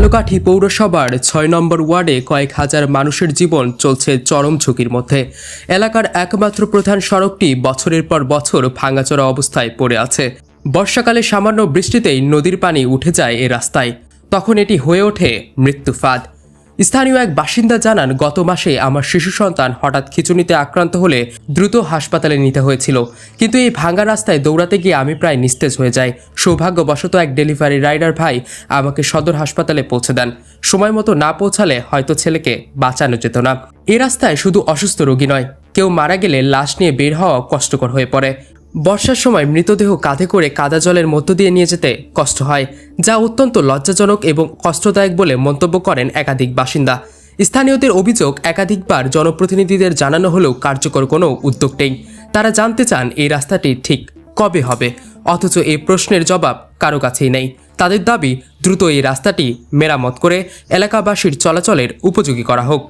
ঝালকাঠি পৌরসভার ছয় নম্বর ওয়ার্ডে কয়েক হাজার মানুষের জীবন চলছে চরম ঝুঁকির মধ্যে। এলাকার একমাত্র প্রধান সড়কটি বছরের পর বছর ভাঙাচোরা অবস্থায় পড়ে আছে। বর্ষাকালে সামান্য বৃষ্টিতেই নদীর পানি উঠে যায় এ রাস্তায়। তখন এটি হয়ে ওঠে মৃত্যু ফাঁদ স্থানীয় এক বাসিন্দা জানান, গত মাসে আমার শিশু সন্তান হঠাৎ খিচুনিতে আক্রান্ত হলে দ্রুত হাসপাতালে নিতে হয়েছিল। কিন্তু এই ভাঙা রাস্তায় দৌড়াতে গিয়ে আমি প্রায় নিস্তেজ হয়ে যাই। সৌভাগ্যবশত এক ডেলিভারি রাইডার ভাই আমাকে সদর হাসপাতালে পৌঁছে দেন। সময় মতো না পৌঁছালে হয়তো ছেলেকে বাঁচানো যেত না। এ রাস্তায় শুধু অসুস্থ রোগী নয়, কেউ মারা গেলে লাশ নিয়ে বের হওয়া কষ্টকর হয়ে পড়ে। বর্ষার সময় মৃতদেহ কাঁধে করে কাদা জলের মধ্য দিয়ে নিয়ে যেতে কষ্ট হয়, যা অত্যন্ত লজ্জাজনক এবং কষ্টদায়ক বলে মন্তব্য করেন একাধিক বাসিন্দা। স্থানীয়দের অভিযোগ, একাধিকবার জনপ্রতিনিধিদের জানানো হলেও কার্যকর কোনো উদ্যোগ নেই। তারা জানতে চান এই রাস্তাটি ঠিক কবে হবে, অথচ এই প্রশ্নের জবাব কারও কাছেই নেই। তাদের দাবি, দ্রুত এই রাস্তাটি মেরামত করে এলাকাবাসীর চলাচলের উপযোগী করা হোক।